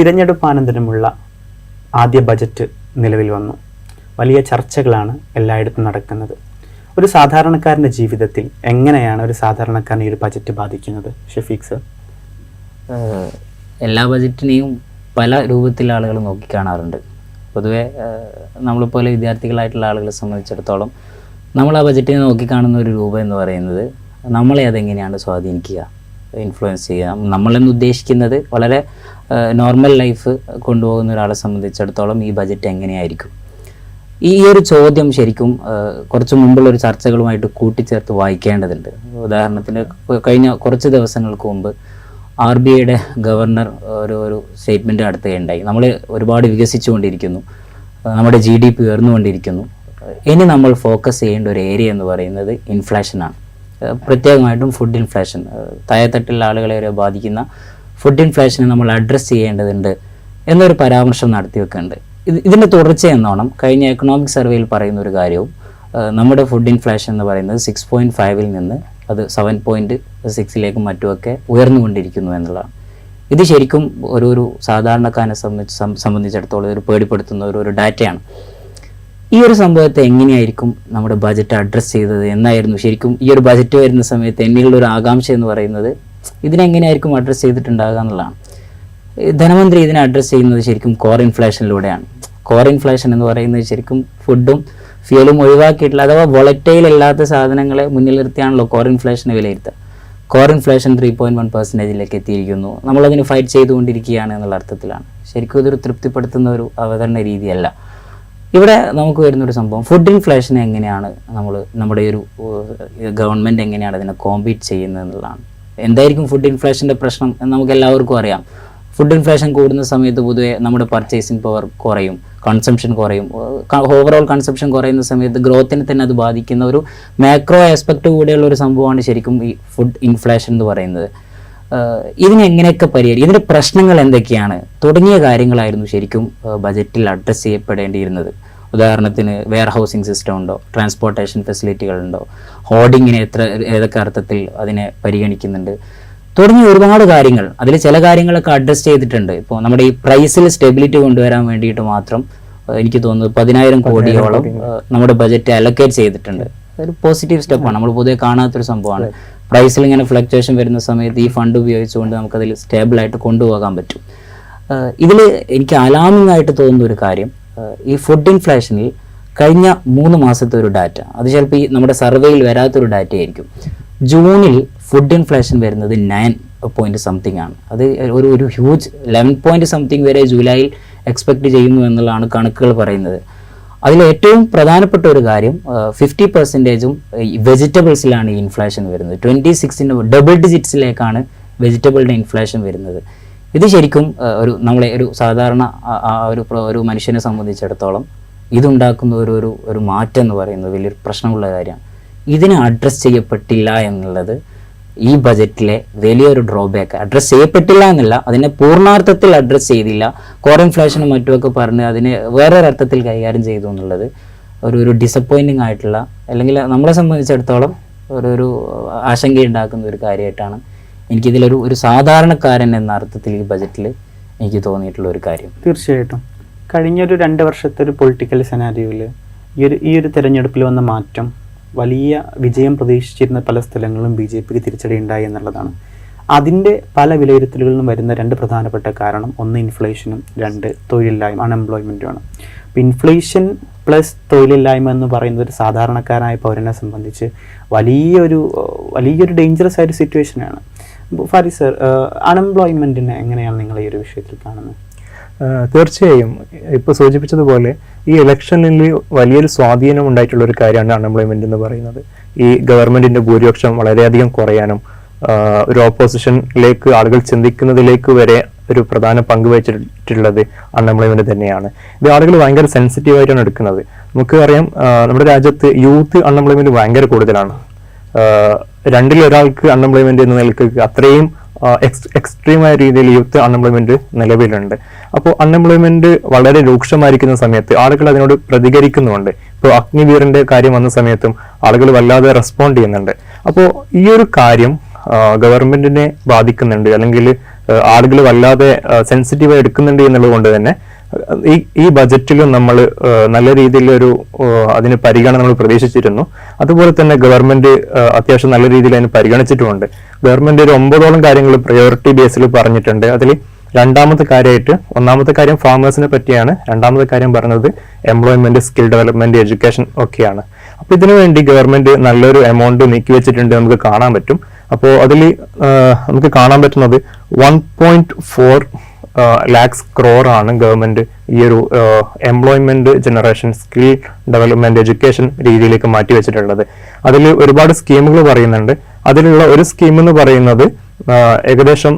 തിരഞ്ഞെടുപ്പാനന്തരമുള്ള ആദ്യ ബജറ്റ് നിലവിൽ വന്നു. വലിയ ചർച്ചകളാണ് എല്ലായിടത്തും നടക്കുന്നത്. ഒരു സാധാരണക്കാരന്റെ ജീവിതത്തിൽ എങ്ങനെയാണ് ഒരു സാധാരണക്കാരനെ ഈ ഒരു ബജറ്റ് ബാധിക്കുന്നത്? ഷഫീഖ് സർ എല്ലാ ബജറ്റിനെയും പല രൂപത്തിൽ ആളുകൾ നോക്കിക്കാണാറുണ്ട്. പൊതുവേ നമ്മളെപ്പോലെ വിദ്യാർത്ഥികളായിട്ടുള്ള ആളുകളെ സംബന്ധിച്ചിടത്തോളം നമ്മൾ ആ ബജറ്റിനെ നോക്കിക്കാണുന്ന ഒരു രൂപം എന്ന് പറയുന്നത് നമ്മളെ അതെങ്ങനെയാണ് സ്വാധീനിക്കുക ഇൻഫ്ലുവൻസ് ചെയ്യുക നമ്മളെന്ന് ഉദ്ദേശിക്കുന്നത് വളരെ നോർമൽ ലൈഫ് കൊണ്ടുപോകുന്ന ഒരാളെ സംബന്ധിച്ചിടത്തോളം ഈ ബജറ്റ് എങ്ങനെയായിരിക്കും? ഈ ഒരു ചോദ്യം ശരിക്കും കുറച്ച് മുമ്പുള്ള ഒരു ചർച്ചകളുമായിട്ട് കൂട്ടിച്ചേർത്ത് വായിക്കേണ്ടതുണ്ട്. ഉദാഹരണത്തിന് കഴിഞ്ഞ കുറച്ച് ദിവസങ്ങൾക്ക് മുമ്പ് ആർ ബി ഐയുടെ ഗവർണർ ഒരു ഒരു സ്റ്റേറ്റ്മെന്റ് നടത്തുകയുണ്ടായി നമ്മൾ ഒരുപാട് വികസിച്ചുകൊണ്ടിരിക്കുന്നു. നമ്മുടെ ജി ഡി പി ഉയർന്നുകൊണ്ടിരിക്കുന്നു. ഇനി നമ്മൾ ഫോക്കസ് ചെയ്യേണ്ട ഒരു ഏരിയ എന്ന് പറയുന്നത് ഇൻഫ്ലേഷനാണ് പ്രത്യേകമായിട്ടും ഫുഡ് ഇൻഫ്ലേഷൻ താഴെത്തട്ടിലുള്ള ആളുകളെ വരെ ബാധിക്കുന്ന ഫുഡ് ഇൻഫ്ലേഷനെ നമ്മൾ അഡ്രസ്സ് ചെയ്യേണ്ടതുണ്ട് എന്നൊരു പരാമർശം നടത്തി വെക്കുന്നുണ്ട് ഇത് ഇതിന്റെ തുടർച്ച എന്നോണം കഴിഞ്ഞ എക്കണോമിക് സർവേയിൽ പറയുന്ന ഒരു കാര്യവും നമ്മുടെ ഫുഡ് ഇൻഫ്ലേഷൻ എന്ന് പറയുന്നത് സിക്സ് പോയിന്റ് ഫൈവിൽ നിന്ന് അത് സെവൻ പോയിന്റ് സിക്സിലേക്കും മറ്റുമൊക്കെ ഉയർന്നുകൊണ്ടിരിക്കുന്നു എന്നുള്ളതാണ്. ഇത് ശരിക്കും ഒരു ഒരു സാധാരണക്കാരനെ സംബന്ധിച്ച് സംബന്ധിച്ചിടത്തോളം ഒരു പേടിപ്പെടുത്തുന്ന ഒരു ഒരു ഡാറ്റയാണ്. ഈ ഒരു സംഭവത്തെ എങ്ങനെയായിരിക്കും നമ്മുടെ ബജറ്റ് അഡ്രസ്സ് ചെയ്തത്? എന്നായിരുന്നു ശരിക്കും ഈ ഒരു ബജറ്റ് വരുന്ന സമയത്ത് എന്നിലുള്ള ഒരു ആകാംക്ഷ എന്ന് പറയുന്നത് ഇതിനെങ്ങനെയായിരിക്കും അഡ്രസ്സ് ചെയ്തിട്ടുണ്ടാകുക എന്നുള്ളതാണ്. ധനമന്ത്രി ഇതിനെ അഡ്രസ്സ് ചെയ്യുന്നത് ശരിക്കും കോർ ഇൻഫ്ലേഷനിലൂടെയാണ് കോർ ഇൻഫ്ലേഷൻ എന്ന് പറയുന്നത് ശരിക്കും ഫുഡും ഫ്യൂലും ഒഴിവാക്കിയിട്ടുള്ള അഥവാ വൊളറ്റൈൽ അല്ലാത്ത സാധനങ്ങളെ മുന്നിൽ നിർത്തിയാണല്ലോ കോർ ഇൻഫ്ലേഷനെ വിലയിരുത്തുക core inflation three point one പെർസെന്റേജിലേക്ക് എത്തിയിരിക്കുന്നു. നമ്മളതിന് ഫൈറ്റ് ചെയ്തുകൊണ്ടിരിക്കുകയാണ് എന്നുള്ള അർത്ഥത്തിലാണ്. ശരിക്കും ഇതൊരു തൃപ്തിപ്പെടുത്തുന്ന ഒരു അവതരണ രീതിയല്ല. ഇവിടെ നമുക്ക് വരുന്നൊരു സംഭവം. ഫുഡ് ഇൻഫ്ലേഷൻ എങ്ങനെയാണ് നമ്മൾ നമ്മുടെ ഒരു ഗവൺമെന്റ് എങ്ങനെയാണ് അതിനെ കോമ്പീറ്റ് ചെയ്യുന്നത് എന്നുള്ളതാണ്. എന്തായിരിക്കും ഫുഡ് ഇൻഫ്ലേഷന്റെ പ്രശ്നം എന്ന് നമുക്ക് എല്ലാവർക്കും അറിയാം. ഫുഡ് ഇൻഫ്ലേഷൻ കൂടുന്ന സമയത്ത് പൊതുവെ നമ്മുടെ പർച്ചേസിങ് പവർ കുറയും കൺസംഷൻ കുറയും. ഓവറോൾ കൺസംഷൻ കുറയുന്ന സമയത്ത് ഗ്രോത്തിനെ തന്നെ അത് ബാധിക്കുന്ന ഒരു മാക്രോ ആസ്പെക്റ്റ് കൂടെയുള്ള ഒരു സംഭവമാണ് ശരിക്കും ഈ ഫുഡ് ഇൻഫ്ലേഷൻ എന്ന് പറയുന്നത്. ഇതിനെങ്ങനെയൊക്കെ പരിഹരിക്കും ഇതിന്റെ പ്രശ്നങ്ങൾ എന്തൊക്കെയാണ്? തുടങ്ങിയ കാര്യങ്ങളായിരുന്നു ശരിക്കും ബജറ്റിൽ അഡ്രസ്സ് ചെയ്യപ്പെടേണ്ടിയിരുന്നത്. ഉദാഹരണത്തിന് വെയർ ഹൗസിംഗ് സിസ്റ്റം ഉണ്ടോ ട്രാൻസ്പോർട്ടേഷൻ ഫെസിലിറ്റികളുണ്ടോ ഹോർഡിങ്ങിനെ എത്ര ഏതൊക്കെ അർത്ഥത്തിൽ അതിനെ പരിഗണിക്കുന്നുണ്ട്. തുടങ്ങിയ ഒരുപാട് കാര്യങ്ങൾ. അതിൽ ചില കാര്യങ്ങളൊക്കെ അഡ്രസ്സ് ചെയ്തിട്ടുണ്ട്. ഇപ്പോൾ നമ്മുടെ ഈ പ്രൈസിൽ സ്റ്റെബിലിറ്റി കൊണ്ടുവരാൻ വേണ്ടിയിട്ട് മാത്രം എനിക്ക് തോന്നുന്നു പതിനായിരം കോടിയോളം നമ്മുടെ ബജറ്റ് അലൊക്കേറ്റ് ചെയ്തിട്ടുണ്ട്. ഒരു പോസിറ്റീവ് സ്റ്റെപ്പാണ് നമ്മൾ പൊതുവെ കാണാത്തൊരു സംഭവമാണ്. പ്രൈസിൽ ഇങ്ങനെ ഫ്ലക്ച്വേഷൻ വരുന്ന സമയത്ത് ഈ ഫണ്ട് ഉപയോഗിച്ചുകൊണ്ട് നമുക്കതിൽ സ്റ്റേബിളായിട്ട് കൊണ്ടുപോകാൻ പറ്റും. ഇതിൽ എനിക്ക് അലാമിംഗ് ആയിട്ട് തോന്നുന്ന ഒരു കാര്യം ഈ ഫുഡ് ഇൻഫ്ലേഷനിൽ കഴിഞ്ഞ മൂന്ന് മാസത്തെ ഒരു ഡാറ്റ അത് ചിലപ്പോൾ ഈ നമ്മുടെ സർവേയിൽ വരാത്തൊരു ഡാറ്റ ആയിരിക്കും. ജൂണിൽ ഫുഡ് ഇൻഫ്ലേഷൻ വരുന്നത് നയൻ പോയിന്റ് സംതിങ് ആണ്. അത് ഒരു ഒരു ഹ്യൂജ് ലെവൻ പോയിന്റ് സംതിങ് വരെ ജൂലൈയിൽ എക്സ്പെക്ട് ചെയ്യുന്നു എന്നുള്ളതാണ് കണക്കുകൾ പറയുന്നത്. അതിൽ ഏറ്റവും പ്രധാനപ്പെട്ട ഒരു കാര്യം ഫിഫ്റ്റി പെർസെന്റേജും വെജിറ്റബിൾസിലാണ് ഈ ഇൻഫ്ലേഷൻ വരുന്നത്. ട്വന്റി സിക്സിന്റെ ഡബിൾ ഡിജിറ്റ്സിലേക്കാണ് വെജിറ്റബിളിന്റെ ഇൻഫ്ലേഷൻ വരുന്നത്. ഇത് ശരിക്കും ഒരു നമ്മളെ ഒരു സാധാരണ ഒരു ഒരു മനുഷ്യനെ സംബന്ധിച്ചിടത്തോളം ഇതുണ്ടാക്കുന്ന ഒരു ഒരു ഒരു മാറ്റം എന്ന് പറയുന്നത് വലിയൊരു പ്രശ്നമുള്ള കാര്യമാണ്. ഇതിനെ അഡ്രസ്സ് ചെയ്യപ്പെട്ടില്ല എന്നുള്ളത് ഈ ബജറ്റിലെ വലിയൊരു ഡ്രോബാക്ക് അഡ്രസ്സ് ചെയ്യപ്പെട്ടില്ല എന്നല്ല അതിനെ പൂർണാർത്ഥത്തിൽ അഡ്രസ്സ് ചെയ്തില്ല. കോർ ഇൻഫ്ലേഷനും മറ്റുമൊക്കെ പറഞ്ഞ് അതിനെ വേറൊരു അർത്ഥത്തിൽ കൈകാര്യം ചെയ്തു എന്നുള്ളത് ഒരു ഒരു ഡിസപ്പോയിന്റിംഗ് ആയിട്ടുള്ള അല്ലെങ്കിൽ നമ്മളെ സംബന്ധിച്ചിടത്തോളം ഒരു ഒരു ആശങ്കയുണ്ടാക്കുന്ന ഒരു കാര്യമായിട്ടാണ് എനിക്കിതിലൊരു ഒരു സാധാരണക്കാരൻ എന്ന അർത്ഥത്തിൽ ഈ ബജറ്റിൽ എനിക്ക് തോന്നിയിട്ടുള്ള ഒരു കാര്യം. തീർച്ചയായിട്ടും. കഴിഞ്ഞൊരു രണ്ട് വർഷത്തെ ഒരു പൊളിറ്റിക്കൽ സെനാരിയോയിൽ ഈ ഒരു ഈ ഒരു തെരഞ്ഞെടുപ്പിൽ വന്ന മാറ്റം വലിയ വിജയം പ്രതീക്ഷിച്ചിരുന്ന പല സ്ഥലങ്ങളും ബി ജെ പിക്ക് തിരിച്ചടി ഉണ്ടായി എന്നുള്ളതാണ്. അതിന്റെ പല വിലയിരുത്തലുകളിലും വരുന്ന രണ്ട് പ്രധാനപ്പെട്ട കാരണം ഒന്ന് ഇൻഫ്ലേഷനും രണ്ട് തൊഴിലില്ലായ്മ അൺഎംപ്ലോയ്മെന്റുമാണ് അപ്പോൾ ഇൻഫ്ലേഷൻ പ്ലസ് തൊഴിലില്ലായ്മ എന്ന് പറയുന്നത് ഒരു സാധാരണക്കാരനായ പൗരനെ സംബന്ധിച്ച് വലിയൊരു വലിയൊരു ഡേഞ്ചറസ് ആയൊരു സിറ്റുവേഷനാണ് ഫാരി സർ അൺഎംപ്ലോയ്മെന്റിനെ എങ്ങനെയാണ് നിങ്ങൾ ഈ ഒരു വിഷയത്തിൽ കാണുന്നത്? തീർച്ചയായും. ഇപ്പോൾ സൂചിപ്പിച്ചതുപോലെ ഈ ഇലക്ഷനിൽ വലിയൊരു സ്വാധീനം ഉണ്ടായിട്ടുള്ള ഒരു കാര്യമാണ് അൺഎംപ്ലോയ്മെന്റ് എന്ന് പറയുന്നത്. ഈ ഗവൺമെന്റിന്റെ ഭൂരിപക്ഷം വളരെയധികം കുറയാനും ഒരു ഓപ്പോസിഷനിലേക്ക് ആളുകൾ ചിന്തിക്കുന്നതിലേക്ക് വരെ ഒരു പ്രധാന പങ്ക് വഹിച്ചിട്ടുള്ളത് അൺഎംപ്ലോയ്മെന്റ് തന്നെയാണ്. ഇത് ആളുകൾ ഭയങ്കര സെൻസിറ്റീവായിട്ടാണ് എടുക്കുന്നത്. നമുക്ക് അറിയാം നമ്മുടെ രാജ്യത്ത് യൂത്ത് അൺഎംപ്ലോയ്മെന്റ് ഭയങ്കര കൂടുതലാണ്. രണ്ടിൽ ഒരാൾക്ക് അൺഎംപ്ലോയ്മെന്റ് എന്ന നിലയ്ക്ക് അത്രയും എക്സ്ട്രീമായ രീതിയിൽ യൂത്ത് അൺഎംപ്ലോയ്മെന്റ് നിലവിലുണ്ട്. അപ്പോൾ അൺഎംപ്ലോയ്മെന്റ് വളരെ രൂക്ഷമായിരിക്കുന്ന സമയത്ത് ആളുകൾ അതിനോട് പ്രതികരിക്കുന്നുണ്ട് ഇപ്പോൾ അഗ്നിവീറിന്റെ കാര്യം വന്ന സമയത്തും ആളുകൾ വല്ലാതെ റെസ്പോണ്ട് ചെയ്യുന്നുണ്ട്. അപ്പോൾ ഈ ഒരു കാര്യം ഗവൺമെന്റിനെ ബാധിക്കുന്നുണ്ട്. അല്ലെങ്കിൽ ആളുകൾ വല്ലാതെ സെൻസിറ്റീവായി എടുക്കുന്നുണ്ട് എന്നുള്ളത് കൊണ്ട് തന്നെ ഈ ഈ ബജറ്റിലും നമ്മൾ നല്ല രീതിയിലൊരു അതിന് പരിഗണന നമ്മൾ പ്രതീക്ഷിച്ചിരുന്നു. അതുപോലെ തന്നെ ഗവൺമെന്റ് അത്യാവശ്യം നല്ല രീതിയിൽ അതിന് പരിഗണിച്ചിട്ടുമുണ്ട്. ഗവൺമെന്റ് ഒരു ഒമ്പതോളം കാര്യങ്ങൾ പ്രയോറിറ്റി ബേസിൽ പറഞ്ഞിട്ടുണ്ട്. അതിൽ രണ്ടാമത്തെ കാര്യമായിട്ട് ഒന്നാമത്തെ കാര്യം ഫാമേഴ്സിനെ പറ്റിയാണ്. രണ്ടാമത്തെ കാര്യം പറഞ്ഞത് എംപ്ലോയ്മെന്റ് സ്കിൽ ഡെവലപ്മെന്റ് എഡ്യൂക്കേഷൻ ഒക്കെയാണ്. അപ്പൊ ഇതിനു വേണ്ടി ഗവൺമെന്റ് നല്ലൊരു എമൗണ്ട് നീക്കി വെച്ചിട്ടുണ്ട് നമുക്ക് കാണാൻ പറ്റും. അപ്പോൾ അതിൽ നമുക്ക് കാണാൻ പറ്റുന്നത് one point four lakhs crore ആണ് ഗവൺമെന്റ് ഈ ഒരു employment generation skill development education രീതിയിലേക്ക് മാറ്റി വെച്ചിട്ടുള്ളത്. അതിൽ ഒരുപാട് സ്കീമുകൾ പറയുന്നുണ്ട്. അതിലുള്ള ഒരു സ്കീം എന്ന് പറയുന്നത് ഏകദേശം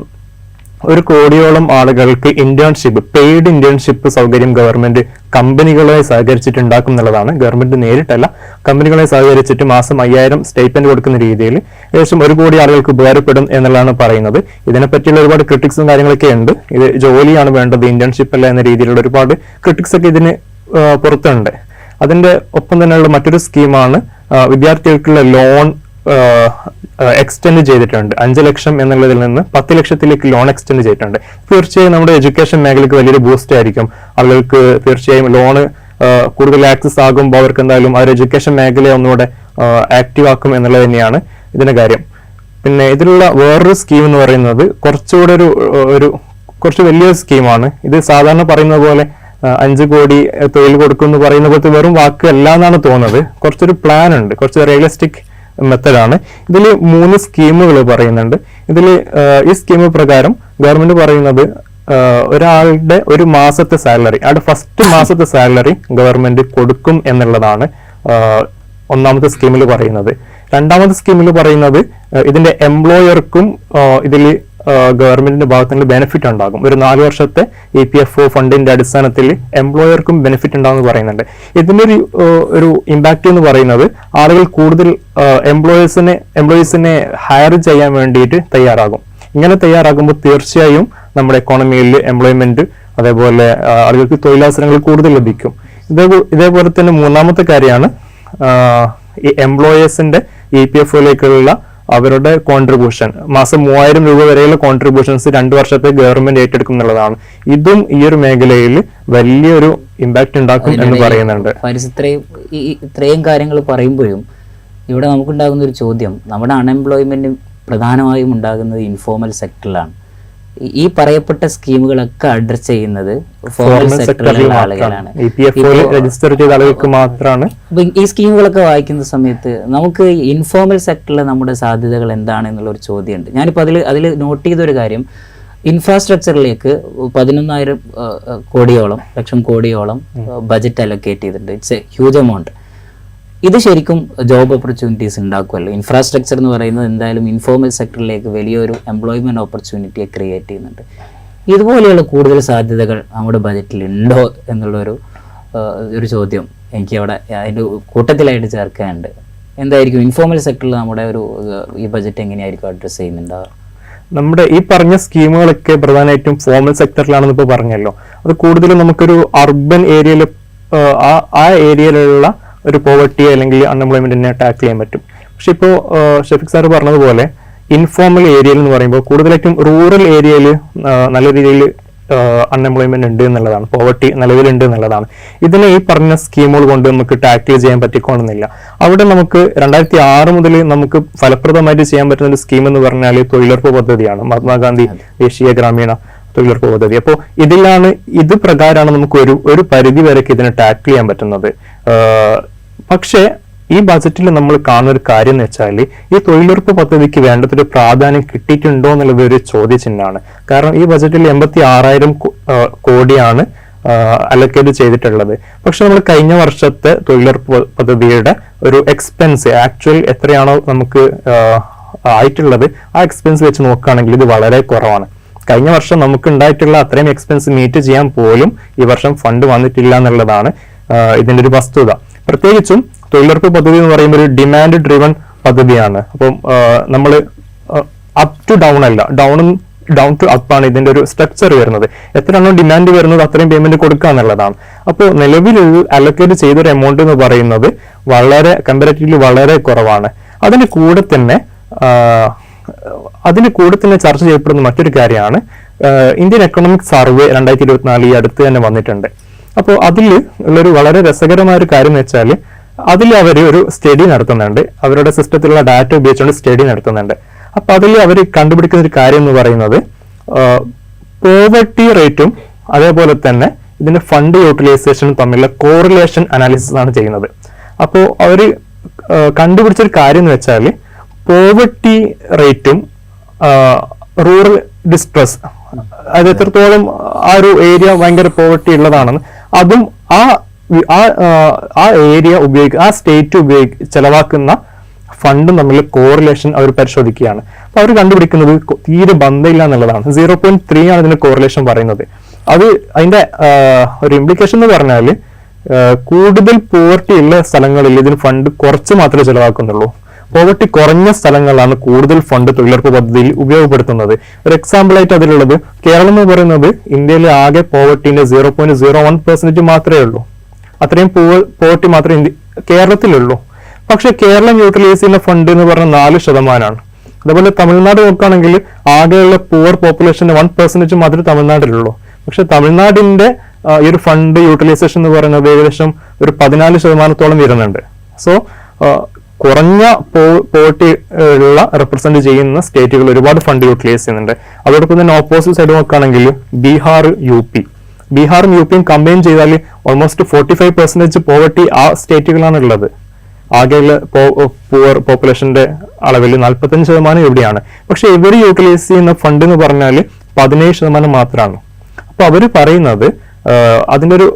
ഒരു കോടിയോളം ആളുകൾക്ക് ഇന്റേൺഷിപ്പ് പെയ്ഡ് ഇന്റേൺഷിപ്പ് സൗകര്യം ഗവൺമെന്റ് കമ്പനികളെ സഹകരിച്ചിട്ട് ഉണ്ടാക്കും എന്നുള്ളതാണ്. ഗവൺമെന്റ് നേരിട്ടല്ല കമ്പനികളെ സഹകരിച്ചിട്ട് മാസം അയ്യായിരം സ്റ്റേറ്റ്മെന്റ് കൊടുക്കുന്ന രീതിയിൽ ഏകദേശം ഒരു കോടി ആളുകൾക്ക് ഉപകാരപ്പെടും എന്നുള്ളതാണ് പറയുന്നത്. ഇതിനെപ്പറ്റിയുള്ള ഒരുപാട് ക്രിട്ടിക്സും കാര്യങ്ങളൊക്കെ ഉണ്ട്. ഇത് ജോലിയാണ് വേണ്ടത് ഇന്റേൺഷിപ്പ് അല്ല എന്ന രീതിയിലുള്ള ഒരുപാട് ക്രിട്ടിക്സ് ഒക്കെ ഇതിന് പുറത്തുണ്ട്. അതിന്റെ ഒപ്പം തന്നെയുള്ള മറ്റൊരു സ്കീമാണ് വിദ്യാർത്ഥികൾക്കുള്ള ലോൺ എക്സ്റ്റെൻഡ് ചെയ്തിട്ടുണ്ട്. അഞ്ച് ലക്ഷം എന്നുള്ളതിൽ നിന്ന് പത്ത് ലക്ഷത്തിലേക്ക് ലോൺ എക്സ്റ്റെൻഡ് ചെയ്തിട്ടുണ്ട്. തീർച്ചയായും നമ്മുടെ എഡ്യൂക്കേഷൻ മേഖലയ്ക്ക് വലിയൊരു ബൂസ്റ്റ് ആയിരിക്കും. അവർക്ക് തീർച്ചയായും ലോണ് കൂടുതൽ ആക്സസ് ആകുമ്പോൾ അവർക്ക് എന്തായാലും അവർ എഡ്യൂക്കേഷൻ മേഖലയെ ഒന്നുകൂടെ ആക്റ്റീവ് ആക്കും എന്നുള്ളത് തന്നെയാണ് ഇതിന്റെ കാര്യം. പിന്നെ ഇതിലുള്ള വേറൊരു സ്കീം എന്ന് പറയുന്നത് കുറച്ചുകൂടെ ഒരു ഒരു കുറച്ച് വലിയൊരു സ്കീമാണ് ഇത് സാധാരണ പറയുന്ന പോലെ അഞ്ച് കോടി തൊഴിൽ കൊടുക്കും എന്ന് പറയുന്ന പോലത്തെ വെറും വാക്ക് അല്ല എന്നാണ് തോന്നുന്നത്. കുറച്ചൊരു പ്ലാൻ ഉണ്ട്. കുറച്ച് റിയലിസ്റ്റിക് മെത്തഡാണ് ഇതിൽ മൂന്ന് സ്കീമുകൾ പറയുന്നുണ്ട്. ഇതിൽ ഈ സ്കീം പ്രകാരം ഗവൺമെന്റ് പറയുന്നത് ഒരാളുടെ ഒരു മാസത്തെ സാലറി അയാളുടെ ഫസ്റ്റ് മാസത്തെ സാലറി ഗവൺമെന്റ് കൊടുക്കും എന്നുള്ളതാണ് ഒന്നാമത്തെ സ്കീമിൽ പറയുന്നത്. രണ്ടാമത്തെ സ്കീമിൽ പറയുന്നത് ഇതിന്റെ എംപ്ലോയർക്കും ഇതിൽ ഗവൺമെന്റിന്റെ ഭാഗത്ത് നിന്ന് ബെനിഫിറ്റ് ഉണ്ടാകും. ഒരു നാല് വർഷത്തെ ഇ പി എഫ് ഒ ഫണ്ടിന്റെ അടിസ്ഥാനത്തിൽ എംപ്ലോയർക്കും ബെനിഫിറ്റ് ഉണ്ടാകുമെന്ന് പറയുന്നുണ്ട്. ഇതിന്റെ ഒരു ഒരു ഇമ്പാക്ട് എന്ന് പറയുന്നത് ആളുകൾ കൂടുതൽ എംപ്ലോയേഴ്സിനെ എംപ്ലോയീസിനെ ഹയർ ചെയ്യാൻ വേണ്ടിയിട്ട് തയ്യാറാകും. ഇങ്ങനെ തയ്യാറാകുമ്പോൾ തീർച്ചയായും നമ്മുടെ എക്കോണമിയിൽ എംപ്ലോയ്മെന്റ് അതേപോലെ ആളുകൾക്ക് തൊഴിലവസരങ്ങൾ കൂടുതൽ ലഭിക്കും. ഇതേ ഇതേപോലെ തന്നെ മൂന്നാമത്തെ കാര്യമാണ് ഈ എംപ്ലോയേഴ്സിന്റെ ഇ പി എഫ് ഒയിലേക്കുള്ള അവരുടെ കോൺട്രിബ്യൂഷൻ മാസം മൂവായിരം രൂപ വരെയുള്ള കോൺട്രിബ്യൂഷൻസ് രണ്ട് വർഷത്തെ ഗവൺമെന്റ് ഏറ്റെടുക്കും എന്നുള്ളതാണ്. ഇതും ഈ ഒരു മേഖലയിൽ വലിയൊരു ഇമ്പാക്ട് ഉണ്ടാക്കും എന്ന് പറയുന്നുണ്ട്. ഇത്രയും കാര്യങ്ങൾ പറയുമ്പോഴും ഇവിടെ നമുക്കുണ്ടാകുന്ന ഒരു ചോദ്യം നമ്മുടെ അൺഎംപ്ലോയ്മെന്റ് പ്രധാനമായും ഉണ്ടാകുന്നത് ഇൻഫോർമൽ സെക്ടറിലാണ് ഈ- പറയപ്പെട്ട സ്കീമുകളൊക്കെ അഡ്രസ് ചെയ്യുന്നത് ഫോർമൽ സെക്ടറിലുള്ള ആളുകളാണ്. രജിസ്റ്റർ ചെയ്ത ആളുകൾക്ക് മാത്രമാണ് ഈ സ്കീമുകളൊക്കെ വായിക്കുന്ന സമയത്ത് നമുക്ക് ഇൻഫോർമൽ സെക്ടറിലെ നമ്മുടെ സാധ്യതകൾ എന്താണ് എന്നുള്ള ഒരു ചോദ്യമുണ്ട്. ഞാനിപ്പോൾ അതിൽ അതിൽ നോട്ട് ചെയ്ത ഒരു കാര്യം. ഇൻഫ്രാസ്ട്രക്ചറിലേക്ക് പതിനൊന്നായിരം കോടിയോളം ലക്ഷം കോടിയോളം ബജറ്റ് അലൊക്കേറ്റ് ചെയ്തിട്ടുണ്ട്. ഇറ്റ്സ് എ ഹ്യൂജ് എമൗണ്ട് ഇത് ശരിക്കും ജോബ് ഓപ്പർച്യൂണിറ്റീസ് ഉണ്ടാക്കുമല്ലോ ഇൻഫ്രാസ്ട്രക്ചർ എന്ന് പറയുന്നത് എന്തായാലും ഇൻഫോർമൽ സെക്ടറിലേക്ക് വലിയൊരു എംപ്ലോയ്മെന്റ് ഓപ്പർച്യൂണിറ്റിയെ ക്രിയേറ്റ് ചെയ്യുന്നുണ്ട്. ഇതുപോലെയുള്ള കൂടുതൽ സാധ്യതകൾ നമ്മുടെ ബജറ്റിൽ ഉണ്ടോ എന്നുള്ളൊരു ഒരു ചോദ്യം എനിക്ക് അവിടെ അതിന്റെ കൂട്ടത്തിലായിട്ട് ചേർക്കാനുണ്ട്. എന്തായിരിക്കും ഇൻഫോർമൽ സെക്ടറിൽ നമ്മുടെ ഒരു ഈ ബജറ്റ് എങ്ങനെയായിരിക്കും അഡ്രസ്സ് ചെയ്യുന്നുണ്ടാവുക നമ്മുടെ ഈ പറഞ്ഞ സ്കീമുകളൊക്കെ പ്രധാനമായിട്ടും ഫോമൽ സെക്ടറിലാണെന്ന് ഇപ്പോൾ പറഞ്ഞല്ലോ. അത് കൂടുതലും നമുക്കൊരു അർബൻ ഏരിയയിൽ ആ ഏരിയയിലുള്ള ഒരു പോവർട്ടി അല്ലെങ്കിൽ അൺഎംപ്ലോയ്മെന്റിനെ ടാക്കിൾ ചെയ്യാൻ പറ്റും. പക്ഷെ ഇപ്പോൾ ഷെഫിക് സാർ പറഞ്ഞതുപോലെ ഇൻഫോർമൽ ഏരിയയിൽ എന്ന് പറയുമ്പോൾ കൂടുതലായിട്ടും റൂറൽ ഏരിയയിൽ നല്ല രീതിയിൽ അൺഎംപ്ലോയ്മെന്റ് ഉണ്ട് എന്നുള്ളതാണ്. പോവർട്ടി നിലവിലുണ്ട് എന്നുള്ളതാണ്. ഇതിനെ ഈ പറഞ്ഞ സ്കീമുകൾ കൊണ്ട് നമുക്ക് ടാക്കിൾ ചെയ്യാൻ പറ്റിക്കൊള്ളുന്നില്ല അവിടെ നമുക്ക് രണ്ടായിരത്തി ആറ് മുതൽ നമുക്ക് ഫലപ്രദമായിട്ട് ചെയ്യാൻ പറ്റുന്ന ഒരു സ്കീം എന്ന് പറഞ്ഞാൽ തൊഴിലുറപ്പ് പദ്ധതിയാണ്. മഹാത്മാഗാന്ധി ദേശീയ ഗ്രാമീണ തൊഴിലുറപ്പ് പദ്ധതി. അപ്പോൾ ഇതിലാണ് ഇത് പ്രകാരമാണ് നമുക്ക് ഒരു ഒരു പരിധി വരെ ഇതിനെ ടാക്കിൾ ചെയ്യാൻ പറ്റുന്നത്. പക്ഷേ ഈ ബജറ്റിൽ നമ്മൾ കാണുന്ന ഒരു കാര്യം എന്ന് വെച്ചാൽ ഈ തൊഴിലുറപ്പ് പദ്ധതിക്ക് വേണ്ടതൊരു പ്രാധാന്യം കിട്ടിയിട്ടുണ്ടോ എന്നുള്ളത് ഒരു ചോദ്യചിഹ്നമാണ്. കാരണം ഈ ബജറ്റിൽ എൺപത്തി ആറായിരം കോടിയാണ് അലക്കേറ്റ് ചെയ്തിട്ടുള്ളത്. പക്ഷെ നമ്മൾ കഴിഞ്ഞ വർഷത്തെ തൊഴിലുറപ്പ് പദ്ധതിയുടെ ഒരു എക്സ്പെൻസ് ആക്ച്വൽ എത്രയാണോ നമുക്ക് ആയിട്ടുള്ളത് ആ എക്സ്പെൻസ് വെച്ച് നോക്കുകയാണെങ്കിൽ ഇത് വളരെ കുറവാണ്. കഴിഞ്ഞ വർഷം നമുക്ക് ഉണ്ടായിട്ടുള്ള അത്രയും എക്സ്പെൻസ് മീറ്റ് ചെയ്യാൻ പോലും ഈ വർഷം ഫണ്ട് വന്നിട്ടില്ല എന്നുള്ളതാണ് ഇതിന്റെ ഒരു വസ്തുത. പ്രത്യേകിച്ചും തൊഴിലുറപ്പ് പദ്ധതി എന്ന് പറയുമ്പോൾ ഒരു ഡിമാൻഡ് ഡ്രിവൺ പദ്ധതിയാണ്. അപ്പം നമ്മൾ അപ് ടു ഡൗൺ അല്ല ഡൗണും ഡൗൺ ടു അപ്പ് ആണ് ഇതിന്റെ ഒരു സ്ട്രക്ചർ വരുന്നത്. എത്രയാണോ ഡിമാൻഡ് വരുന്നത് അത്രയും പേയ്മെന്റ് കൊടുക്കുക എന്നുള്ളതാണ്. അപ്പോൾ നിലവിൽ അലക്കേറ്റ് ചെയ്തൊരു എമൗണ്ട് എന്ന് പറയുന്നത് വളരെ കമ്പാരിറ്റീവ്ലി വളരെ കുറവാണ്. അതിന്റെ കൂടെ തന്നെ അതിന് കൂടെ തന്നെ ചർച്ച ചെയ്യപ്പെടുന്ന മറ്റൊരു കാര്യമാണ് ഇന്ത്യൻ എക്കണോമിക് സർവേ രണ്ടായിരത്തി ഇരുപത്തിനാല് ഈ അടുത്ത് തന്നെ വന്നിട്ടുണ്ട്. അപ്പോൾ അതിൽ ഉള്ളൊരു വളരെ രസകരമായ ഒരു കാര്യം എന്ന് വെച്ചാൽ അതിൽ അവർ ഒരു സ്റ്റഡി നടത്തുന്നുണ്ട്. അവരുടെ സിസ്റ്റത്തിലുള്ള ഡാറ്റ ഉപയോഗിച്ചുകൊണ്ട് സ്റ്റഡി നടത്തുന്നുണ്ട്. അപ്പൊ അതിൽ അവർ കണ്ടുപിടിക്കുന്ന ഒരു കാര്യം എന്ന് പറയുന്നത് പോവർട്ടി റേറ്റും അതേപോലെ തന്നെ ഇതിന്റെ ഫണ്ട് യൂട്ടിലൈസേഷനും തമ്മിലുള്ള കോറിലേഷൻ അനാലിസിസ് ആണ് ചെയ്യുന്നത്. അപ്പോൾ അവർ കണ്ടുപിടിച്ചൊരു കാര്യം എന്ന് വെച്ചാൽ പോവർട്ടി റേറ്റും റൂറൽ ഡിസ്ട്രസ് അത് എത്രത്തോളം ആ ഒരു ഏരിയ ഭയങ്കര പോവർട്ടി ഉള്ളതാണെന്ന് അതും ആ ആ ഏരിയ ഉപയോഗിക്ക ആ സ്റ്റേറ്റ് ഉപയോഗി ചെലവാക്കുന്ന ഫണ്ടും തമ്മിൽ കോറിലേഷൻ അവർ പരിശോധിക്കുകയാണ്. അപ്പൊ അവർ കണ്ടുപിടിക്കുന്നത് തീരെ ബന്ധമില്ല എന്നുള്ളതാണ്. സീറോ പോയിന്റ് ത്രീ ആണ് ഇതിന്റെ കോറിലേഷൻ പറയുന്നത്. അത് അതിന്റെ ഒരു ഇംപ്ലിക്കേഷൻ എന്ന് പറഞ്ഞാൽ കൂടുതൽ പോവർട്ടി ഉള്ള സ്ഥലങ്ങളിൽ ഇതിന് ഫണ്ട് കുറച്ച് മാത്രമേ ചെലവാക്കുന്നുള്ളൂ. പോവർട്ടി കുറഞ്ഞ സ്ഥലങ്ങളാണ് കൂടുതൽ ഫണ്ട് തൊഴിലുറപ്പ് പദ്ധതിയിൽ ഉപയോഗപ്പെടുത്തുന്നത്. ഒരു എക്സാമ്പിൾ ആയിട്ട് അതിലുള്ളത് കേരളം എന്ന് പറയുന്നത് ഇന്ത്യയിലെ ആകെ പോവർട്ടിന്റെ zero point zero one percentage മാത്രമേ ഉള്ളൂ. അത്രയും പോവർട്ടി മാത്രമേ ഇന്ത്യ കേരളത്തിലുള്ളൂ. പക്ഷെ കേരളം യൂട്ടിലൈസ് ചെയ്യുന്ന ഫണ്ട് എന്ന് പറഞ്ഞാൽ നാല് ശതമാനമാണ്. അതുപോലെ തമിഴ്നാട് നോക്കുകയാണെങ്കിൽ ആകെയുള്ള പൂവർ പോപ്പുലേഷന്റെ വൺ പെർസെന്റേജ് മാത്രമേ തമിഴ്നാട്ടിലുള്ളൂ. പക്ഷെ തമിഴ്നാടിന്റെ ഈ ഒരു ഫണ്ട് യൂട്ടിലൈസേഷൻ എന്ന് പറയുന്നത് ഏകദേശം ഒരു പതിനാല് ശതമാനത്തോളം വരുന്നുണ്ട്. സോ കുറഞ്ഞ പോവർട്ടി ഉള്ള റെപ്രസെന്റ് ചെയ്യുന്ന സ്റ്റേറ്റുകൾ ഒരുപാട് ഫണ്ട് യൂട്ടിലൈസ് ചെയ്യുന്നുണ്ട്. അതോടൊപ്പം തന്നെ ഓപ്പോസിറ്റ് സൈഡ് നോക്കുകയാണെങ്കിൽ ബീഹാർ യു പി ബീഹാറും യു പിയും കമ്പൈൻ ചെയ്താൽ almost forty five percentage poverty ആ സ്റ്റേറ്റുകളാണ് ഉള്ളത് ആകെയുള്ള പൂവർ പോപ്പുലേഷന്റെ അളവിൽ നാൽപ്പത്തഞ്ച് ശതമാനം എവിടെയാണ് പക്ഷെ ഇവർ യൂട്ടിലൈസ് ചെയ്യുന്ന ഫണ്ട് എന്ന് പറഞ്ഞാൽ പതിനേഴ് ശതമാനം മാത്രമാണ്. അപ്പൊ അവർ പറയുന്നത് ആഹ് അതിന്റെ ഒരു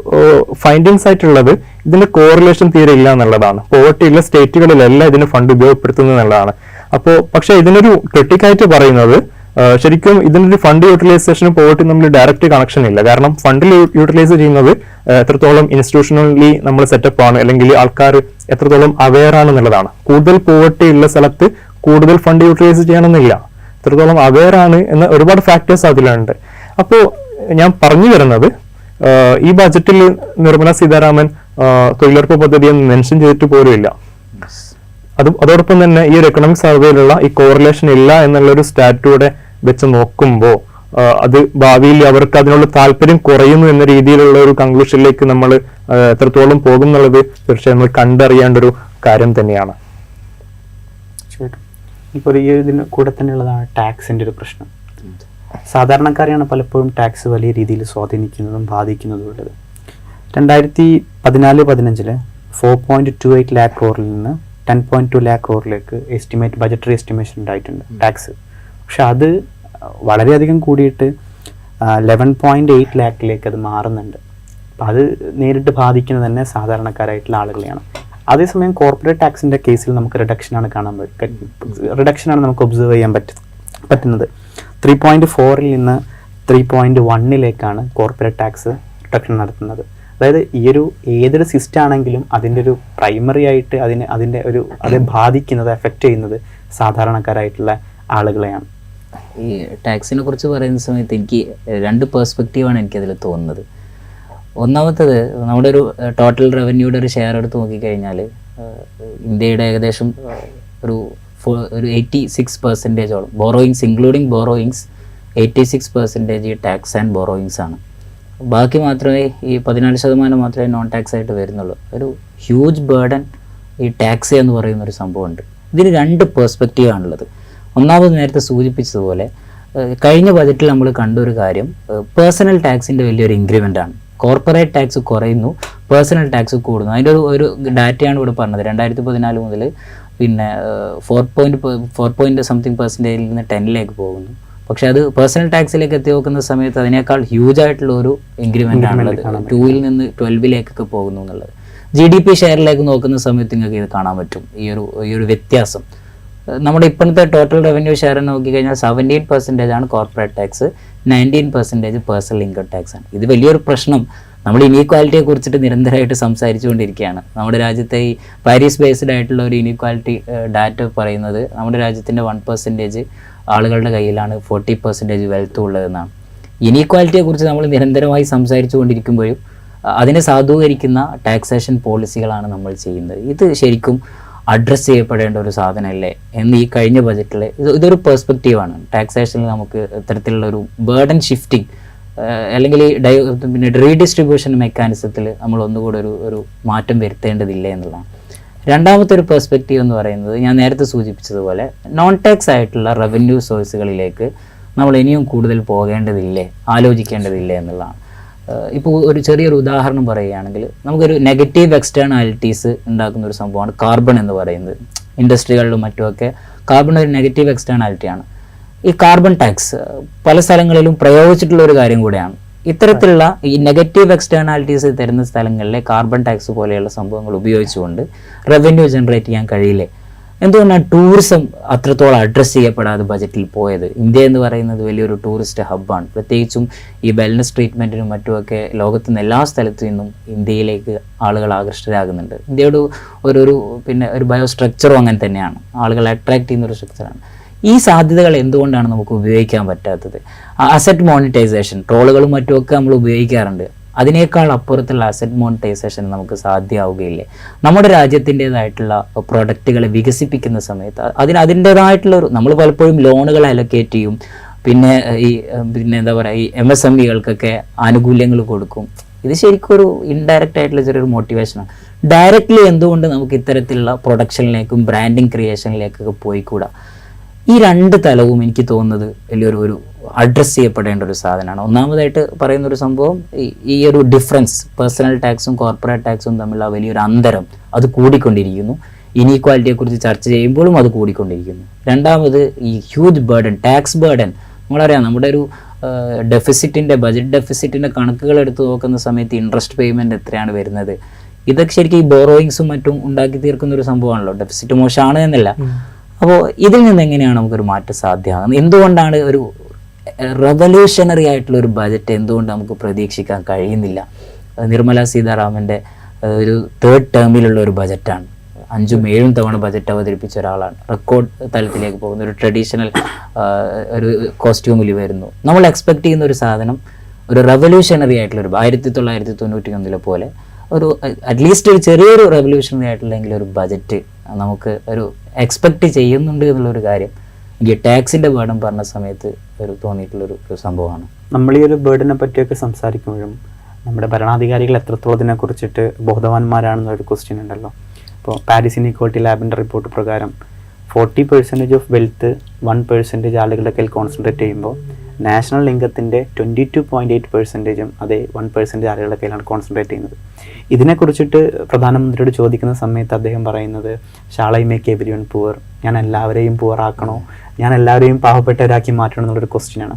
ഫൈൻഡിങ്സ് ആയിട്ടുള്ളത് ഇതിന്റെ കോറിലേഷൻ തീരെ ഇല്ല എന്നുള്ളതാണ്. പോവർട്ടിയുള്ള സ്റ്റേറ്റുകളിലെല്ലാം ഇതിന് ഫണ്ട് ഉപയോഗപ്പെടുത്തുന്നത് എന്നുള്ളതാണ്. അപ്പോൾ പക്ഷേ ഇതിനൊരു ക്രിട്ടിക്കായിട്ട് പറയുന്നത് ശരിക്കും ഇതിനൊരു ഫണ്ട് യൂട്ടിലൈസേഷനും പോവർട്ടി നമ്മൾ ഡയറക്റ്റ് കണക്ഷൻ ഇല്ല. കാരണം ഫണ്ടിൽ യൂട്ടിലൈസ് ചെയ്യുന്നത് എത്രത്തോളം ഇൻസ്റ്റിറ്റ്യൂഷണലി നമ്മൾ സെറ്റപ്പ് ആണ് അല്ലെങ്കിൽ ആൾക്കാർ എത്രത്തോളം അവെയർ ആണ് എന്നുള്ളതാണ്. കൂടുതൽ പോവർട്ടി ഉള്ള സ്ഥലത്ത് കൂടുതൽ ഫണ്ട് യൂട്ടിലൈസ് ചെയ്യണമെന്നില്ല. എത്രത്തോളം അവെയർ ആണ് എന്ന ഒരുപാട് ഫാക്ടേഴ്സ് അതിലുണ്ട്. അപ്പോൾ ഞാൻ പറഞ്ഞു വരുന്നത് ഈ ബജറ്റിൽ നിർമ്മല സീതാരാമൻ തൊഴിലുറപ്പ് പദ്ധതി എന്ന് മെൻഷൻ ചെയ്തിട്ട് പോലുമില്ല. അത് അതോടൊപ്പം തന്നെ ഈ ഒരു എക്കണോമിക് സർവേയിലുള്ള ഈ കോറിലേഷൻ ഇല്ല എന്നുള്ള ഒരു സ്റ്റാറ്റൂടെ വെച്ച് നോക്കുമ്പോൾ അത് ഭാവിയിൽ അവർക്ക് അതിനുള്ള താല്പര്യം കുറയുന്നു എന്ന രീതിയിലുള്ള ഒരു കൺക്ലൂഷനിലേക്ക് നമ്മൾ എത്രത്തോളം പോകും എന്നുള്ളത് തീർച്ചയായും നമ്മൾ കണ്ടറിയേണ്ട ഒരു കാര്യം തന്നെയാണ്. ഇപ്പോൾ ഈ ഇതിന് കൂടെ തന്നെയുള്ളതാണ് ടാക്സിന്റെ ഒരു പ്രശ്നം. സാധാരണക്കാരെയാണ് പലപ്പോഴും ടാക്സ് വലിയ രീതിയിൽ സ്വാധീനിക്കുന്നതും ബാധിക്കുന്നതും ഉള്ളത്. രണ്ടായിരത്തി പതിനാല് പതിനഞ്ചിൽ four point two eight lakh ക്രോറിൽ നിന്ന് ടെൻ പോയിന്റ് ടു ലാക്ക് ക്രോറിലേക്ക് എസ്റ്റിമേറ്റ് ബജറ്ററി എസ്റ്റിമേഷൻ ഉണ്ടായിട്ടുണ്ട് ടാക്സ് പക്ഷെ അത് വളരെയധികം കൂടിയിട്ട് ലെവൻ പോയിന്റ് എയ്റ്റ് ലാക്കിലേക്ക് അത് മാറുന്നുണ്ട്. അപ്പം അത് നേരിട്ട് ബാധിക്കുന്നത് തന്നെ സാധാരണക്കാരായിട്ടുള്ള ആളുകളെയാണ്. അതേസമയം കോർപ്പറേറ്റ് ടാക്സിന്റെ കേസിൽ നമുക്ക് റിഡക്ഷനാണ് കാണാൻ പറ്റും റിഡക്ഷനാണ് നമുക്ക് ഒബ്സർവ് ചെയ്യാൻ പറ്റും പറ്റുന്നത്. ത്രീ പോയിന്റ് ഫോറിൽ നിന്ന് ത്രീ പോയിന്റ് വണ്ണിലേക്കാണ് കോർപ്പറേറ്റ് ടാക്സ് റിഡക്ഷൻ നടത്തുന്നത്. അതായത് ഈ ഒരു ഏതൊരു സിസ്റ്റം ആണെങ്കിലും അതിന്റെ ഒരു പ്രൈമറി ആയിട്ട് അതിന് അതിന്റെ ഒരു അത് ബാധിക്കുന്നത് എഫക്റ്റ് ചെയ്യുന്നത് സാധാരണക്കാരായിട്ടുള്ള ആളുകളെയാണ്. ഈ ടാക്സിനെ കുറിച്ച് പറയുന്ന സമയത്ത് എനിക്ക് രണ്ട് പേഴ്സ്പെക്റ്റീവാണ് എനിക്കതിൽ തോന്നുന്നത്. ഒന്നാമത്തത് നമ്മുടെ ഒരു ടോട്ടൽ റവന്യൂയുടെ ഒരു ഷെയർ എടുത്ത് നോക്കിക്കഴിഞ്ഞാൽ ഇന്ത്യയുടെ ഏകദേശം ഒരു ഒരു eighty six പെർസെന്റേജോളം borrowings including borrowings eighty six percentage tax and borrowings ആണ്. ബാക്കി മാത്രമേ ഈ പതിനാല് ശതമാനം മാത്രമേ നോൺ ടാക്സ് ആയിട്ട് വരുന്നുള്ളൂ. ഒരു ഹ്യൂജ് ബേർഡൻ ഈ ടാക്സ് എന്ന് പറയുന്ന ഒരു സംഭവമുണ്ട്. ഇതിന് രണ്ട് പേഴ്സ്പെക്റ്റീവ് ആണുള്ളത്. ഒന്നാമത് നേരത്തെ സൂചിപ്പിച്ചതുപോലെ കഴിഞ്ഞ ബജറ്റിൽ നമ്മൾ കണ്ടൊരു കാര്യം പേഴ്സണൽ ടാക്സിന്റെ വലിയൊരു ഇൻക്രിമെന്റ് ആണ്. കോർപ്പറേറ്റ് ടാക്സ് കുറയുന്നു പേഴ്സണൽ ടാക്സ് കൂടുന്നു. അതിന്റെ ഒരു ഒരു ഡാറ്റയാണ് ഇവിടെ പറഞ്ഞത്. രണ്ടായിരത്തി പതിനാല് മുതൽ പിന്നെ four point four point something പെർസെന്റേജിൽ നിന്ന് ടെന്നിലേക്ക് പോകുന്നു. പക്ഷെ അത് പേഴ്സണൽ ടാക്സിലേക്ക് എത്തി നോക്കുന്ന സമയത്ത് അതിനേക്കാൾ ഹ്യൂജ് ആയിട്ടുള്ള ഒരു ഇൻക്രിമെന്റ് ആണുള്ളത്. ടൂവിൽ നിന്ന് ട്വൽവിലേക്കൊക്കെ പോകുന്നു എന്നുള്ളത്. ജി ഡി പി ഷെയറിലേക്ക് നോക്കുന്ന സമയത്ത് നിങ്ങൾക്ക് ഇത് കാണാൻ പറ്റും. ഈ ഒരു ഈ ഒരു വ്യത്യാസം. നമ്മുടെ ഇപ്പോഴത്തെ ടോട്ടൽ റവന്യൂ ഷെയർ നോക്കിക്കഴിഞ്ഞാൽ സെവന്റീൻ പെർസെന്റേജ് ആണ് corporate tax nineteen percentage personal income tax ആണ്. ഇത് വലിയൊരു പ്രശ്നം. നമ്മൾ ഇനീക്വാലിറ്റിയെ കുറിച്ചിട്ട് നിരന്തരമായിട്ട് സംസാരിച്ചുകൊണ്ടിരിക്കുകയാണ്. നമ്മുടെ രാജ്യത്തെ ഈ പാരീസ് ബേസ്ഡ് ആയിട്ടുള്ള ഒരു ഇനീക്വാലിറ്റി ഡാറ്റ പറയുന്നത് നമ്മുടെ രാജ്യത്തിന്റെ വൺ പെർസെന്റേജ് ആളുകളുടെ കയ്യിലാണ് ഫോർട്ടി പെർസെന്റേജ് വെൽത്ത് ഉള്ളതെന്നാണ്. ഇനീക്വാലിറ്റിയെ കുറിച്ച് നമ്മൾ നിരന്തരമായി സംസാരിച്ചുകൊണ്ടിരിക്കുമ്പോഴും കൊണ്ടിരിക്കുമ്പോഴും അതിനെ സാധൂകരിക്കുന്ന ടാക്സേഷൻ പോളിസികളാണ് നമ്മൾ ചെയ്യുന്നത്. ഇത് ശരിക്കും അഡ്രസ്സ് ചെയ്യപ്പെടേണ്ട ഒരു സാധനമല്ലേ എന്ന് ഈ കഴിഞ്ഞ ബജറ്റിൽ ഇത് ഇതൊരു പെർസ്പെക്റ്റീവാണ് ടാക്സേഷനിൽ നമുക്ക് ഇത്തരത്തിലുള്ള ഒരു ബേർഡൻ ഷിഫ്റ്റിംഗ് അല്ലെങ്കിൽ ഡൈ പിന്നെ റീഡിസ്ട്രിബ്യൂഷൻ മെക്കാനിസത്തിൽ നമ്മൾ ഒന്നുകൂടെ ഒരു ഒരു മാറ്റം വരുത്തേണ്ടതില്ല എന്നുള്ളതാണ്. രണ്ടാമത്തെ ഒരു പെർസ്പെക്റ്റീവ് എന്ന് പറയുന്നത് ഞാൻ നേരത്തെ സൂചിപ്പിച്ചതുപോലെ നോൺ ടാക്സ് ആയിട്ടുള്ള റവന്യൂ സോഴ്സുകളിലേക്ക് നമ്മൾ ഇനിയും കൂടുതൽ പോകേണ്ടതില്ലേ ആലോചിക്കേണ്ടതില്ലേ എന്നുള്ളതാണ്. ഇപ്പോൾ ഒരു ചെറിയൊരു ഉദാഹരണം പറയുകയാണെങ്കിൽ നമുക്കൊരു നെഗറ്റീവ് എക്സ്റ്റേണാലിറ്റീസ് ഉണ്ടാക്കുന്ന ഒരു സംഭവമാണ് കാർബൺ എന്ന് പറയുന്നത്. ഇൻഡസ്ട്രികളിലും മറ്റുമൊക്കെ കാർബൺ ഒരു നെഗറ്റീവ് എക്സ്റ്റേണാലിറ്റിയാണ് ഈ കാർബൺ ടാക്സ് പല സ്ഥലങ്ങളിലും പ്രയോഗിച്ചിട്ടുള്ള ഒരു കാര്യം കൂടെയാണ്. ഇത്തരത്തിലുള്ള ഈ നെഗറ്റീവ് എക്സ്റ്റേണാലിറ്റീസ് തരുന്ന സ്ഥലങ്ങളിലെ കാർബൺ ടാക്സ് പോലെയുള്ള സംഭവങ്ങൾ ഉപയോഗിച്ചുകൊണ്ട് റവന്യൂ ജനറേറ്റ് ചെയ്യാൻ കഴിയില്ലേ? എന്തുകൊണ്ടാണ് ടൂറിസം അത്രത്തോളം അഡ്രസ്സ് ചെയ്യപ്പെടാതെ ബജറ്റിൽ പോയത്? ഇന്ത്യ എന്ന് പറയുന്നത് വലിയൊരു ടൂറിസ്റ്റ് ഹബ്ബാണ് പ്രത്യേകിച്ചും ഈ വെൽനസ് ട്രീറ്റ്മെന്റിനും മറ്റുമൊക്കെ ലോകത്തു നിന്ന് എല്ലാ സ്ഥലത്തു നിന്നും ഇന്ത്യയിലേക്ക് ആളുകൾ ആകർഷ്ടരാകുന്നുണ്ട് ഇന്ത്യയുടെ ഒരു ഒരു പിന്നെ ഒരു ബയോ സ്ട്രക്ചറും അങ്ങനെ തന്നെയാണ്. ആളുകളെ അട്രാക്ട് ചെയ്യുന്ന ഒരു സ്ട്രക്ചറാണ് ഈ സാധ്യതകൾ എന്തുകൊണ്ടാണ് നമുക്ക് ഉപയോഗിക്കാൻ പറ്റാത്തത്? അസറ്റ് മോണിറ്റൈസേഷൻ ട്രോളുകളും മറ്റുമൊക്കെ നമ്മൾ ഉപയോഗിക്കാറുണ്ട്. അതിനേക്കാൾ അപ്പുറത്തുള്ള അസറ്റ് മോണിറ്റൈസേഷൻ നമുക്ക് സാധ്യമാവുകയില്ലേ? നമ്മുടെ രാജ്യത്തിന്റെതായിട്ടുള്ള പ്രൊഡക്റ്റുകളെ വികസിപ്പിക്കുന്ന സമയത്ത് അതിന് അതിന്റെതായിട്ടുള്ള ഒരു നമ്മൾ പലപ്പോഴും ലോണുകൾ അലൊക്കേറ്റ് ചെയ്യും. പിന്നെ ഈ പിന്നെ എന്താ പറയുക ഈ എം എസ് എം ഇകൾക്കൊക്കെ ആനുകൂല്യങ്ങൾ കൊടുക്കും. ഇത് ശരിക്കും ഒരു ഇൻഡയറക്റ്റ് ആയിട്ടുള്ള ചെറിയൊരു മോട്ടിവേഷനാണ് ഡയറക്റ്റ്ലി എന്തുകൊണ്ട് നമുക്ക് ഇത്തരത്തിലുള്ള പ്രൊഡക്ഷനിലേക്കും ബ്രാൻഡിങ് ക്രിയേഷനിലേക്കൊക്കെ പോയിക്കൂടാ? ഈ രണ്ട് തലവും എനിക്ക് തോന്നുന്നത് വലിയൊരു ഒരു അഡ്രസ്സ് ചെയ്യപ്പെടേണ്ട ഒരു സാധനമാണ്. ഒന്നാമതായിട്ട് പറയുന്ന ഒരു സംഭവം ഈ- ഒരു ഡിഫറൻസ് പേഴ്സണൽ ടാക്സും കോർപ്പറേറ്റ് ടാക്സും തമ്മിലുള്ള വലിയൊരു അന്തരം അത് കൂടിക്കൊണ്ടിരിക്കുന്നു. ഇനീക്വാലിറ്റിയെക്കുറിച്ച് ചർച്ച ചെയ്യുമ്പോഴും അത് കൂടിക്കൊണ്ടിരിക്കുന്നു. രണ്ടാമത് ഈ ഹ്യൂജ് ബേർഡൻ ടാക്സ് ബേർഡൻ നമ്മളറിയാം നമ്മുടെ ഒരു ഡെഫിസിറ്റിന്റെ ബജറ്റ് ഡെഫിസിറ്റിന്റെ കണക്കുകൾ എടുത്ത് നോക്കുന്ന സമയത്ത് ഇൻട്രസ്റ്റ് പേയ്മെന്റ് എത്രയാണ് വരുന്നത്? ഇതൊക്കെ ശരിക്കും ഈ ബോറോയിങ്സും മറ്റും ഉണ്ടാക്കി തീർക്കുന്ന ഒരു സംഭവമാണല്ലോ. ഡെഫിസിറ്റ് മോശമാണ് എന്നല്ല. അപ്പോൾ ഇതിൽ നിന്ന് എങ്ങനെയാണ് നമുക്കൊരു മാറ്റം സാധ്യമാകുന്നത്? എന്തുകൊണ്ടാണ് ഒരു റെവല്യൂഷണറി ആയിട്ടുള്ള ഒരു ബജറ്റ് എന്തുകൊണ്ട് നമുക്ക് പ്രതീക്ഷിക്കാൻ കഴിയുന്നില്ല? നിർമ്മല സീതാരാമന്റെ ഒരു തേർഡ് ടേമിലുള്ള ഒരു ബജറ്റാണ് അഞ്ചും ഏഴും തവണ ബജറ്റ് അവതരിപ്പിച്ച ഒരാളാണ്. റെക്കോർഡ് തലത്തിലേക്ക് പോകുന്ന ഒരു ട്രഡീഷണൽ ഒരു കോസ്റ്റ്യൂമിൽ വരുന്നു. നമ്മൾ എക്സ്പെക്ട് ചെയ്യുന്ന ഒരു സാധനം ഒരു റെവല്യൂഷണറി ആയിട്ടുള്ള ഒരു ആയിരത്തി തൊള്ളായിരത്തി തൊണ്ണൂറ്റി ഒന്നിലെ പോലെ ഒരു അറ്റ്ലീസ്റ്റ് ഒരു ചെറിയൊരു റെവല്യൂഷണറി ആയിട്ടുള്ളെങ്കിൽ ഒരു ബജറ്റ് നമുക്ക് ഒരു എക്സ്പെക്റ്റ് ചെയ്യുന്നുണ്ട് എന്നുള്ളൊരു കാര്യം. എനിക്ക് ടാക്സിന്റെ ബേർഡൻ പറഞ്ഞ സമയത്ത് ഒരു തോന്നിയിട്ടുള്ളൊരു സംഭവമാണ്. നമ്മൾ ഈ ഒരു ബേർഡിനെ പറ്റിയൊക്കെ സംസാരിക്കുമ്പോഴും നമ്മുടെ ഭരണാധികാരികൾ എത്രത്തോളം ഇതിനെക്കുറിച്ചിട്ട് ബോധവാന്മാരാണെന്നൊരു ക്വസ്റ്റ്യൻ ഉണ്ടല്ലോ. ഇപ്പോൾ പാരീസ് ഇനീക്വാളിറ്റി ലാബിന്റെ റിപ്പോർട്ട് പ്രകാരം forty percentage of wealth one percentage ആളുകളുടെ കയ്യിൽ കോൺസെൻട്രേറ്റ് ചെയ്യുമ്പോൾ നാഷണൽ ഇൻകത്തിന്റെ ട്വന്റി ടു പോയിന്റ് എയ്റ്റ് പെർസെന്റേജും അതേ വൺ പെർസെന്റേജ് ആളുകളുടെ കയ്യിലാണ് കോൺസെൻട്രേറ്റ് ചെയ്യുന്നത്. ഇതിനെക്കുറിച്ചിട്ട് പ്രധാനമന്ത്രിയോട് ചോദിക്കുന്ന സമയത്ത് അദ്ദേഹം പറയുന്നത് shall I make everyone poor. ഞാൻ എല്ലാവരെയും പുവർ ഞാൻ എല്ലാവരെയും പാവപ്പെട്ടവരാക്കി മാറ്റണം എന്നുള്ളൊരു ക്വസ്റ്റ്യനാണ്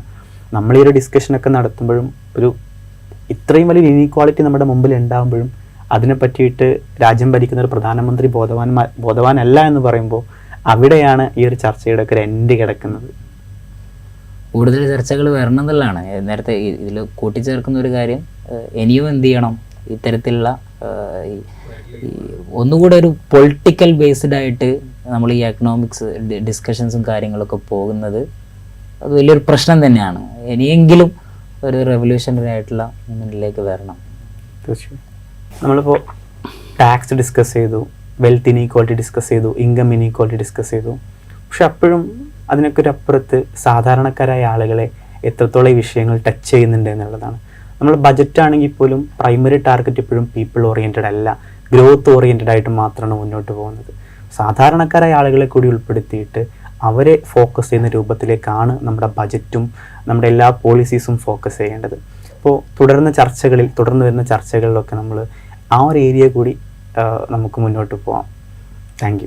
നമ്മൾ ഈ ഒരു ഡിസ്കഷനൊക്കെ നടത്തുമ്പോഴും ഒരു ഇത്രയും വലിയ ഇനീക്വാളിറ്റി നമ്മുടെ മുമ്പിൽ ഉണ്ടാകുമ്പോഴും അതിനെ പറ്റിയിട്ട് രാജ്യം ഭരിക്കുന്ന ഒരു പ്രധാനമന്ത്രി ബോധവാന്മാ ബോധവാനല്ല എന്ന് പറയുമ്പോൾ അവിടെയാണ് ഈ ഒരു ചർച്ചയുടെ ഒക്കെ ഒരു എൻഡ് കിടക്കുന്നത്. കൂടുതൽ ചർച്ചകൾ വരണം എന്നുള്ളതാണ്. നേരത്തെ ഇതിൽ കൂട്ടിച്ചേർക്കുന്ന ഒരു കാര്യം ഇനിയും എന്ത് ചെയ്യണം? ഇത്തരത്തിലുള്ള ഈ- ഒന്നുകൂടെ ഒരു പൊളിറ്റിക്കൽ ബേസ്ഡ് ആയിട്ട് നമ്മൾ ഈ എക്കണോമിക്സ് ഡിസ്കഷൻസും കാര്യങ്ങളൊക്കെ പോകുന്നത് അത് വലിയൊരു പ്രശ്നം തന്നെയാണ്. ഇനിയെങ്കിലും ഒരു റെവല്യൂഷണറി ആയിട്ടുള്ള മൂവ്മെന്റിലേക്ക് വരണം. തീർച്ചയായും. നമ്മളിപ്പോൾ ടാക്സ് ഡിസ്കസ് ചെയ്തു വെൽത്ത് ഇനീക്വാളിറ്റി ഡിസ്കസ് ചെയ്തു ഇൻകം ഇനീക്വാളിറ്റി ഡിസ്കസ് ചെയ്തു. പക്ഷെ അപ്പോഴും അതിനൊക്കെ ഒരു അപ്പുറത്ത് സാധാരണക്കാരായ ആളുകളെ എത്രത്തോളം ഈ വിഷയങ്ങൾ ടച്ച് ചെയ്യുന്നുണ്ട് എന്നുള്ളതാണ്. നമ്മൾ ബജറ്റ് ആണെങ്കിൽ പോലും പ്രൈമറി ടാർഗറ്റ് ഇപ്പോഴും പീപ്പിൾ ഓറിയന്റഡ് അല്ല. ഗ്രോത്ത് ഓറിയന്റഡ് ആയിട്ട് മാത്രമാണ് മുന്നോട്ട് പോകുന്നത്. സാധാരണക്കാരായ ആളുകളെ കൂടി ഉൾപ്പെടുത്തിയിട്ട് അവരെ ഫോക്കസ് ചെയ്യുന്ന രൂപത്തിലേക്കാണ് നമ്മുടെ ബജറ്റും നമ്മുടെ എല്ലാ പോളിസീസും ഫോക്കസ് ചെയ്യേണ്ടത്. അപ്പോൾ തുടർന്ന ചർച്ചകളിൽ തുടർന്ന് വരുന്ന ചർച്ചകളിലൊക്കെ നമ്മൾ ആ ഒരു ഏരിയ കൂടി നമുക്ക് മുന്നോട്ട് പോകാം താങ്ക്